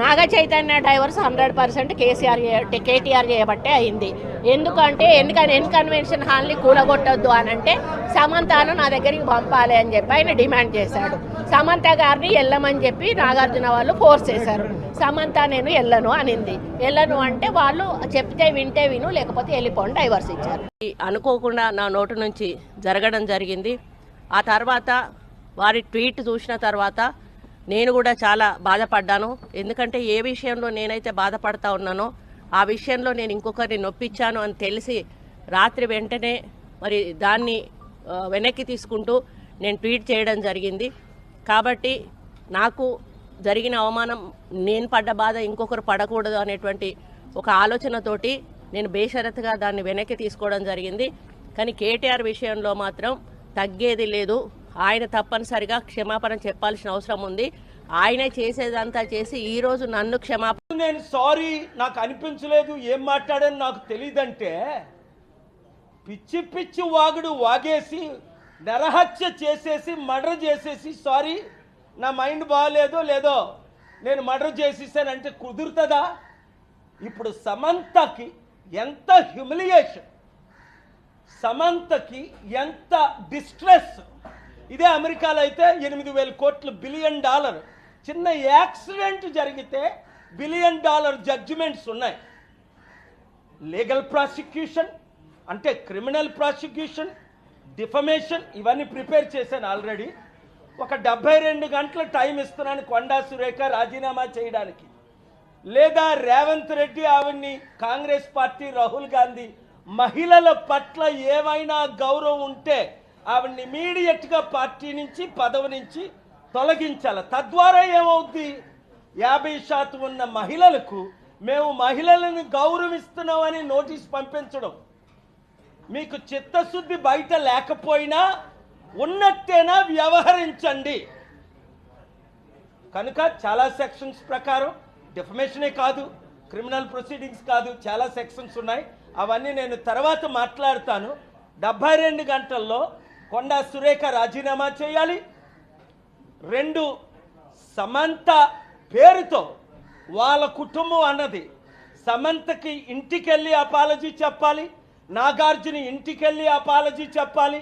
Naga Chaitanya divorce hundred percent KCR KTR చేయబట్టే అయింది. ఎందుకంటే ఎందుకని ఎన్ కన్వెన్షన్ హాల్ని కూలగొట్టొద్దు అని అంటే సమంతను నా దగ్గరికి పంపాలి అని చెప్పి ఆయన డిమాండ్ చేశాడు. సమంత గారిని వెళ్ళమని చెప్పి నాగార్జున వాళ్ళు ఫోర్స్ చేశారు. సమంత నేను వెళ్ళను అనింది. వెళ్ళను అంటే వాళ్ళు చెప్తే వింటే విను లేకపోతే వెళ్ళిపోండి డైవర్స్ ఇచ్చారు. అనుకోకుండా నా నోటు నుంచి జరగడం జరిగింది. ఆ తర్వాత వారి ట్వీట్ చూసిన తర్వాత నేను కూడా చాలా బాధపడ్డాను. ఎందుకంటే ఏ విషయంలో నేనైతే బాధపడతా ఉన్నానో ఆ విషయంలో నేను ఇంకొకరిని నొప్పించాను అని తెలిసి రాత్రి వెంటనే మరి దాన్ని వెనక్కి తీసుకుంటూ నేను ట్వీట్ చేయడం జరిగింది. కాబట్టి నాకు జరిగిన అవమానం నేను పడ్డ బాధ ఇంకొకరు పడకూడదు అనేటువంటి ఒక ఆలోచనతోటి నేను బేషరతుగా దాన్ని వెనక్కి తీసుకోవడం జరిగింది. కానీ కేటీఆర్ విషయంలో మాత్రం తగ్గేది లేదు. ఆయన తప్పనిసరిగా క్షమాపణ చెప్పాల్సిన అవసరం ఉంది. ఆయనే చేసేదంతా చేసి ఈరోజు నన్ను క్షమాపణ నేను సారీ నాకు అనిపించలేదు ఏం మాట్లాడాను నాకు తెలియదంటే పిచ్చి పిచ్చి వాగుడు వాగేసి నరహత్య చేసేసి మర్డర్ చేసేసి సారీ నా మైండ్ బాగాలేదో లేదో నేను మర్డర్ చేసేసానంటే కుదురుతుందా? ఇప్పుడు సమంతకి ఎంత హ్యూమిలియేషన్ సమంతకి ఎంత డిస్ట్రెస్ ఇదే అమెరికాలో అయితే ఎనిమిది వేల కోట్లు బిలియన్ డాలర్. చిన్న యాక్సిడెంట్ జరిగితే బిలియన్ డాలర్ జడ్జిమెంట్స్ ఉన్నాయి. లీగల్ ప్రాసిక్యూషన్ అంటే క్రిమినల్ ప్రాసిక్యూషన్ డిఫమేషన్ ఇవన్నీ ప్రిపేర్ చేశాను ఆల్రెడీ ఒక డెబ్బై రెండు గంటల టైం ఇస్తున్నాను కొండా సురేఖ రాజీనామా చేయడానికి. లేదా రేవంత్ రెడ్డి ఆవిడ్ని కాంగ్రెస్ పార్టీ రాహుల్ గాంధీ మహిళల పట్ల ఏమైనా గౌరవం ఉంటే ఆవిడ్ని ఇమీడియట్గా పార్టీ నుంచి పదవి నుంచి తొలగించాలి. తద్వారా ఏమవుద్ది? యాభై శాతం ఉన్న మహిళలకు మేము మహిళలను గౌరవిస్తున్నామని నోటీస్ పంపించడం. మీకు చిత్తశుద్ధి బయట లేకపోయినా ఉన్నట్టేనా వ్యవహరించండి. కనుక చాలా సెక్షన్స్ ప్రకారం డిఫమేషనే కాదు క్రిమినల్ ప్రొసీడింగ్స్ కాదు చాలా సెక్షన్స్ ఉన్నాయి. అవన్నీ నేను తర్వాత మాట్లాడతాను. డెబ్బై రెండు గంటల్లో కొండా సురేఖ రాజీనామా చేయాలి. రెండు సమంత పేరుతో వాళ్ళ కుటుంబం అన్నది. సమంతకి ఇంటికెళ్ళి అపాలజీ చెప్పాలి. నాగార్జున ఇంటికెళ్ళి అపాలజీ చెప్పాలి.